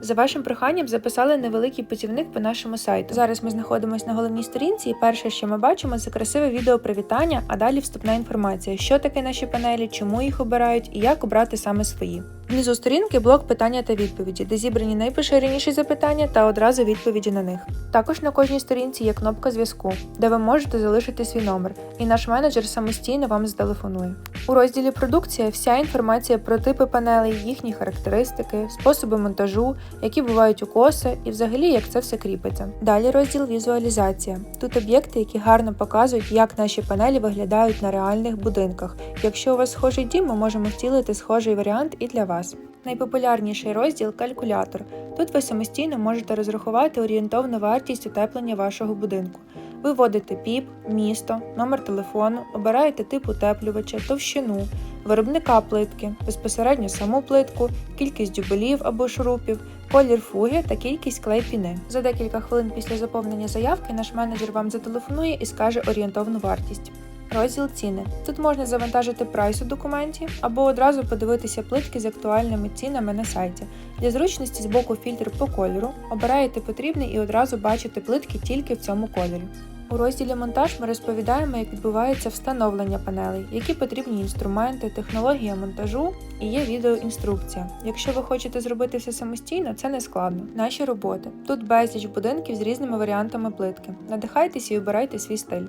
За вашим проханням записали невеликий путівник по нашому сайту. Зараз ми знаходимося на головній сторінці, і перше, що ми бачимо, це красиве відео привітання, а далі вступна інформація, що таке наші панелі, чому їх обирають і як обрати саме свої. Внизу сторінки блок питання та відповіді, де зібрані найпоширеніші запитання та одразу відповіді на них. Також на кожній сторінці є кнопка зв'язку, де ви можете залишити свій номер, і наш менеджер самостійно вам зателефонує. У розділі Продукція вся інформація про типи панелей, їхні характеристики, способи монтажу, які бувають укоси і взагалі як це все кріпиться. Далі розділ Візуалізація. Тут об'єкти, які гарно показують, як наші панелі виглядають на реальних будинках. Якщо у вас схожий дім, ми можемо втілити схожий варіант і для вас. Найпопулярніший розділ калькулятор. Тут ви самостійно можете розрахувати орієнтовну вартість утеплення вашого будинку. Ви вводите ПІП, місто, номер телефону, обираєте тип утеплювача, товщину, виробника плитки, безпосередньо саму плитку, кількість дюбелів або шурупів, колір фуги та кількість клей-піни. За декілька хвилин після заповнення заявки наш менеджер вам зателефонує і скаже орієнтовну вартість. Розділ ціни. Тут можна завантажити прайс у документі або одразу подивитися плитки з актуальними цінами на сайті. Для зручності збоку фільтр по кольору, обираєте потрібний і одразу бачите плитки тільки в цьому кольорі. У розділі монтаж ми розповідаємо, як відбувається встановлення панелей, які потрібні інструменти, технологія монтажу і є відеоінструкція. Якщо ви хочете зробити все самостійно, це не складно. Наші роботи. Тут безліч будинків з різними варіантами плитки. Надихайтеся і обирайте свій стиль.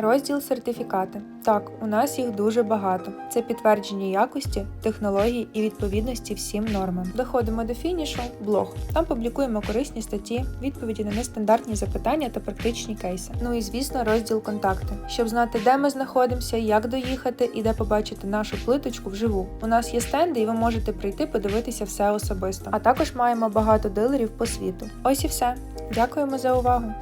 Розділ сертифікати. Так, у нас їх дуже багато. Це підтвердження якості, технологій і відповідності всім нормам. Доходимо до фінішу, блог. Там публікуємо корисні статті, відповіді на нестандартні запитання та практичні кейси. Ну і звісно, розділ контакти, щоб знати, де ми знаходимося, як доїхати і де побачити нашу плиточку вживу. У нас є стенди, і ви можете прийти подивитися все особисто. А також маємо багато дилерів по світу. Ось і все. Дякуємо за увагу!